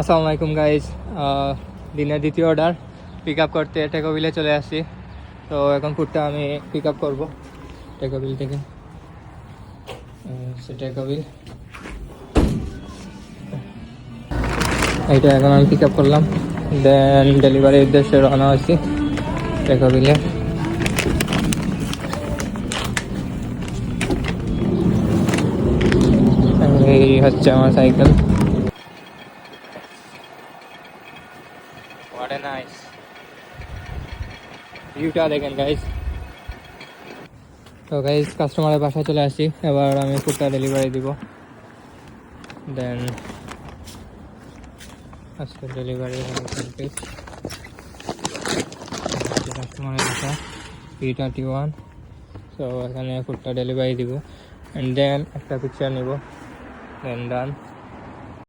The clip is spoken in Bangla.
আসসালামু আলাইকুম গাইজ দিনের দ্বিতীয় অর্ডার পিক আপ করতে টেকোবিলে চলে আসছি। তো এখন ফুডটা আমি পিক আপ করব টেকোবিল থেকে। টেকোবিল এইটা এখন আমি পিক আপ করলাম। দেন ডেলিভারির উদ্দেশ্যে রওনা হয়েছি টেকোবিলে এই হচ্ছে আমার সাইকেল What a nice. ভিউটা দেখেন গাইস তো গাইস কাস্টমারের বাসায় চলে আসছি। এবার আমি ফুডটা ডেলিভারি দিব। দেন আজকে ডেলিভারি কাস্টমারের বাসা পি টোয়েন্টি ওয়ান সো এখানে ফুডটা ডেলিভারি দিব। অ্যান্ড দেন একটা পিকচার নিব। দেন ডান